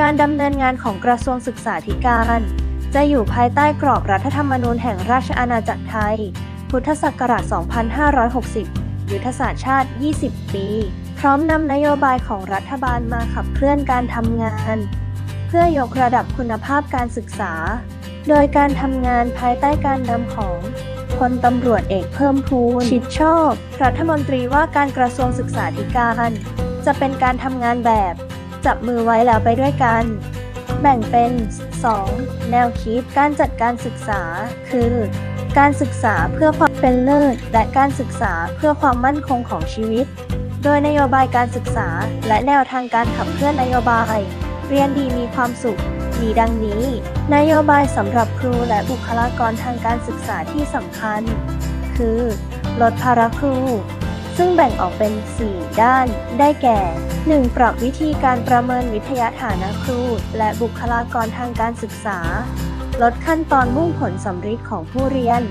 การดำเนินงานของกระทรวงศึกษาธิการ จะอยู่ภายใต้กรอบรัฐธรรมนูญแห่งราชอาณาจักรไทย พุทธศักราช 2560 ยุทธศาสตร์ชาติ 20 ปี พร้อมนำนโยบายของรัฐบาลมาขับเคลื่อนการทำงาน เพื่อยกระดับคุณภาพการศึกษา โดยการทำงานภายใต้การนำของพลตำรวจเอกเพิ่มพูนชิดชอบ รัฐมนตรีว่าการกระทรวงศึกษาธิการ จะเป็นการทำงานแบบ จับมือไว้แล้วไปด้วยกัน แบ่งเป็น 2. แนวคิดการจัดการศึกษา คือ การศึกษาเพื่อความเป็นเลิศและการศึกษาเพื่อความมั่นคงของชีวิต โดยนโยบายการศึกษาและแนวทางการขับเคลื่อนนโยบาย เรียนดีมีความสุขมีดังนี้ นโยบายสำหรับครูและบุคลากรทางการศึกษาที่สำคัญ คือ ลดภาระครู ซึ่งแบ่งออกเป็น 4 ด้าน ได้แก่ 1. ปรับวิธีการประเมินวิทยาฐานะครู และบุคลากรทางการศึกษา ลดขั้นตอนมุ่งผลสำฤทธิ์ของผู้เรียน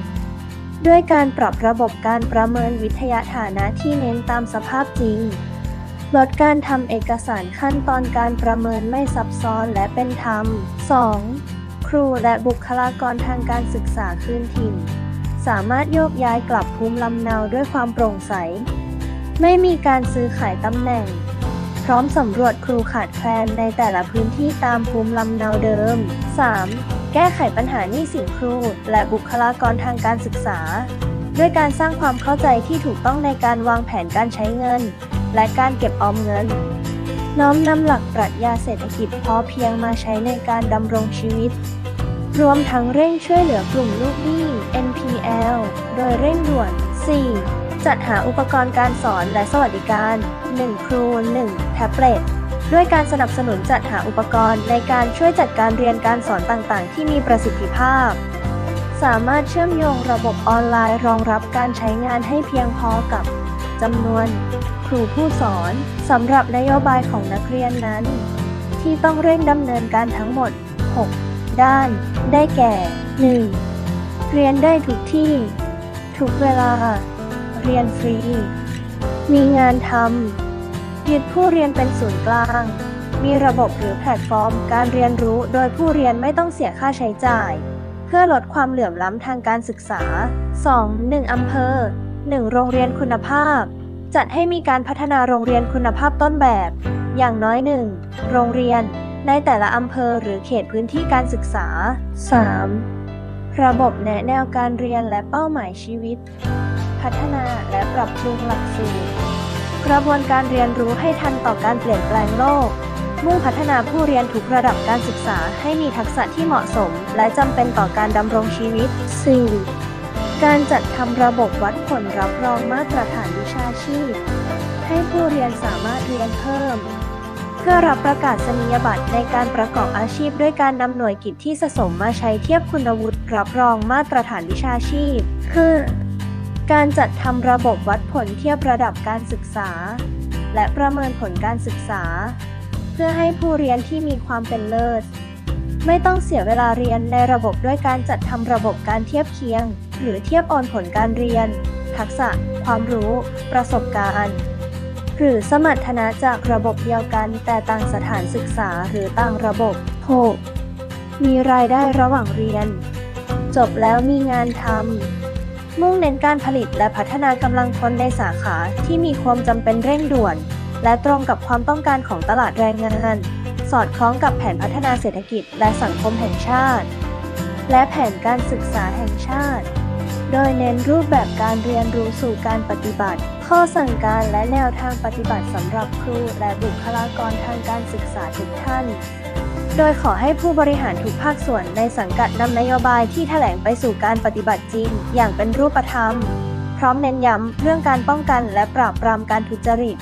ด้วยการปรับระบบการประเมินวิทยาฐานะที่เน้นตามสภาพจริง ลดการทำเอกสารขั้นตอนการประเมินไม่ซับซ้อนและเป็นธรรม 2. ครูและบุคลากรทางการศึกษาคืนถิ่น สามารถโยกย้ายกลับภูมิลำเนาด้วยความโปร่งใส ไม่มีการซื้อขายตำแหน่ง พร้อมสำรวจครูขาดแคลนในแต่ละพื้นที่ตามภูมิลำเนาเดิม 3. แก้ไขปัญหาหนี้สินครูและบุคลากรทางการศึกษา ด้วยการสร้างความเข้าใจที่ถูกต้องในการวางแผนการใช้เงิน และการเก็บออมเงิน น้อมนำหลักปรัชญาเศรษฐกิจพอเพียงมาใช้ในการดำรงชีวิต รวมทั้งเร่งช่วยเหลือกลุ่มลูกหนี้ NPL โดยเร่งด่วน 4. จัดหาอุปกรณ์การสอนและสวัสดิการ 1 ครู 1 แท็บเล็ต ด้วยการสนับสนุนจัดหาอุปกรณ์ในการช่วยจัดการเรียนการสอนต่างๆ ที่มีประสิทธิภาพ สามารถเชื่อมโยงระบบออนไลน์รองรับการใช้งานให้เพียงพอกับจำนวน ครูผู้สอนสำหรับนโยบายของนักเรียนนั้น ที่ต้องเร่งดำเนินการทั้งหมด 6 ด้าน ได้แก่ 1. เรียนได้ทุกที่ ทุกเวลา เรียนฟรี มีงานทำยึดผู้เรียนเป็นศูนย์กลาง มีระบบหรือแพลตฟอร์ม การเรียนรู้โดยผู้เรียนไม่ต้องเสียค่าใช้จ่าย เพื่อลดความเหลื่อมล้ำทางการศึกษา 2. 1อำเภอ 1 โรงเรียนคุณภาพ จัดให้มีการพัฒนาโรงเรียนคุณภาพต้นแบบ อย่างน้อยหนึ่งโรงเรียน ในแต่ละอำเภอหรือเขตพื้นที่การศึกษา 3. ระบบแนะแนวการเรียนและเป้าหมายชีวิต พัฒนาและปรับปรุงหลักสูตรกระบวนการเรียนรู้ให้ทันต่อการเปลี่ยนแปลงโลก มุ่งพัฒนาผู้เรียนทุกระดับการศึกษาให้มีทักษะที่เหมาะสม และจำเป็นต่อการดำรงชีวิต 4. การจัดทำระบบวัดผลรับรองมาตรฐานวิชาชีพ ให้ผู้เรียนสามารถเรียนเพิ่มเพื่อรับประกาศนียบัตรในการประกอบอาชีพ ด้วยการนำหน่วยกิจที่สะสมมาใช้เทียบคุณวุฒิรับรองมาตรฐานวิชาชีพ คือ การจัดทำระบบวัดผลเทียบระดับการศึกษา และประเมินผลการศึกษา เพื่อให้ผู้เรียนที่มีความเป็นเลิศไม่ต้องเสียเวลาเรียนในระบบด้วยการจัดทำระบบการเทียบเคียง หรือเทียบโอนผลการเรียน ทักษะ ความรู้ ประสบการณ์ หรือสมรรถนะจากระบบเดียวกันแต่ต่างสถานศึกษาหรือต่างระบบ 6. มีรายได้ระหว่างเรียน จบแล้วมีงานทำ มุ่งเน้นการผลิตและพัฒนากำลังคนในสาขาที่มีความจำเป็นเร่งด่วน และตรงกับความต้องการของตลาดแรงงาน สอดคล้องกับแผนพัฒนาเศรษฐกิจและสังคมแห่งชาติ และแผนการศึกษาแห่งชาติ โดยเน้นรูปแบบการเรียนรู้สู่การปฏิบัติ ข้อสั่งการและแนวทางปฏิบัติสำหรับครูและบุคลากรทางการศึกษาทุกท่าน โดยขอให้ผู้บริหารทุกภาคส่วนในสังกัดนำนโยบายที่แถลงไปสู่การปฏิบัติจริง อย่างเป็นรูปธรรม พร้อมเน้นย้ำเรื่องการป้องกันและปราบปรามการทุจริต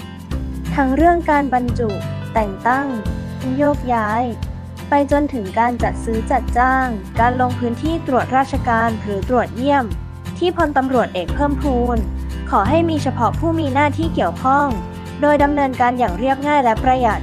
ทั้งเรื่องการบรรจุ แต่งตั้ง โยกย้าย ไปจนถึงการจัดซื้อจัดจ้าง การลงพื้นที่ตรวจราชการหรือตรวจเยี่ยม ที่พลตำรวจเอกเพิ่มพูน ขอให้มีเฉพาะผู้มีหน้าที่เกี่ยวข้อง โดยดำเนินการอย่างเรียบง่ายและประหยัด